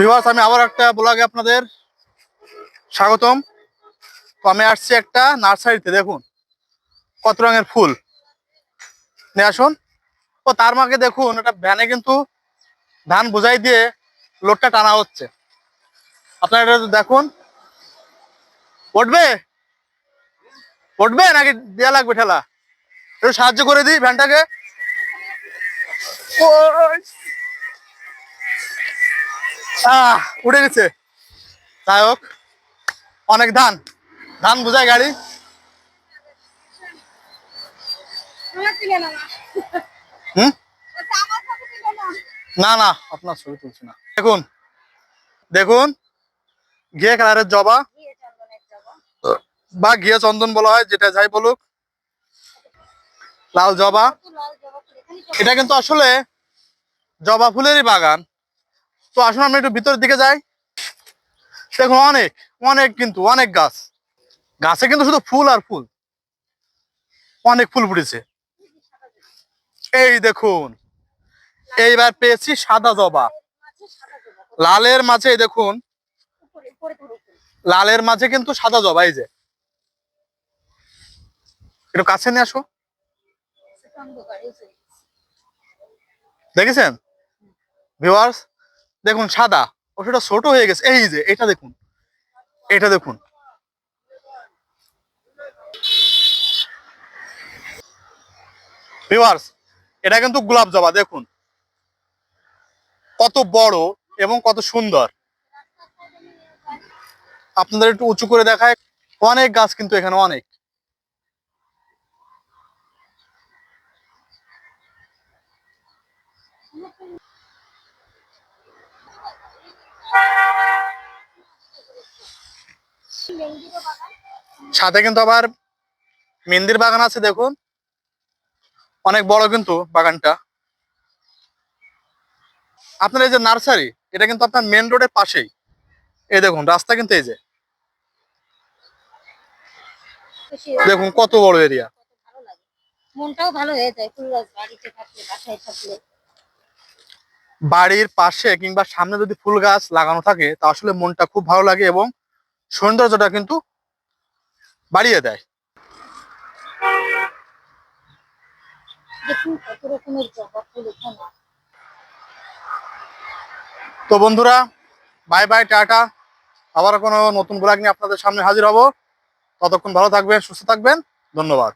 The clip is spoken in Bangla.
ভিভার্স আমি আবার একটা ব্লগে আপনাদের স্বাগতম। তো আমি আসছি একটা নার্সারিতে, দেখুন। কত রঙের ফুল। নিয়ে আসুন। ও, তার মাকে দেখুন, একটা ভ্যানে কিন্তু ধান বোঝাই দিয়ে লোডটা টানা হচ্ছে। আপনারা এটা দেখুন। উঠবে? উঠবে নাকি দেয়া লাগবে ঠেলা? একটু সাহায্য করে দিই ভ্যানটাকে। উঠে গেছে যাই হোক, অনেক ধান ধান বোঝায় গাড়ি। হুম না। না, আপনার ছবি তুলছি না দেখুন দেখুন, ঘিয়ে কালারের জবা বা ঘিয়ে চন্দন বলা হয়, যেটা যাই বলুক লাল জবা। এটা কিন্তু আসলে জবা ফুলেরই বাগান তো আসুন আমরা একটু ভিতরের দিকে যাই দেখুন, অনেক অনেক কিন্তু, অনেক গাছ গাছে কিন্তু শুধু ফুল আর ফুল অনেক ফুল ফুটেছে এই দেখুন, এইবার পেয়েছি সাদা জবা। লালের মাঝে দেখুন। লালের মাঝে কিন্তু সাদা জবা, এই যে একটু কাছে নিয়ে আসো। দেখেছেন ভিউয়ার্স দেখুন সাদা, ও সেটা ছোট হয়ে গেছে। এই যে, এটা দেখুন এটা দেখুন। ভিউয়ার্স এটা কিন্তু গোলাপ জবা, দেখুন। কত বড় এবং কত সুন্দর। আপনাদের একটু উঁচু করে দেখায়, অনেক গাছ কিন্তু এখানে অনেক মেহেন্দিরও বাগান। সাথে কিন্তু আবার মেহেন্দির বাগান আছে দেখুন। অনেক বড় কিন্তু বাগানটা। আপনার এই যে নার্সারি এটা কিন্তু আপনার মেন রোডের পাশেই। এই দেখুন রাস্তা কিন্তু এই যে। দেখুন কত বড় এরিয়া কত ভালো লাগে। মনটাও ভালো হয়ে যায় বাড়িতে থাকলে বাসায় থাকলে। বাড়ির পাশে কিংবা সামনে যদি ফুল গাছ লাগানো থাকে তা আসলে মনটা খুব ভালো লাগে এবং সৌন্দর্যটা কিন্তু বাড়িয়ে দেয়। তো বন্ধুরা বাই বাই টাটা। আবার কোনো নতুন ব্লগ নিয়ে আপনাদের সামনে হাজির হব। ততক্ষণ ভালো থাকবেন সুস্থ থাকবেন। ধন্যবাদ।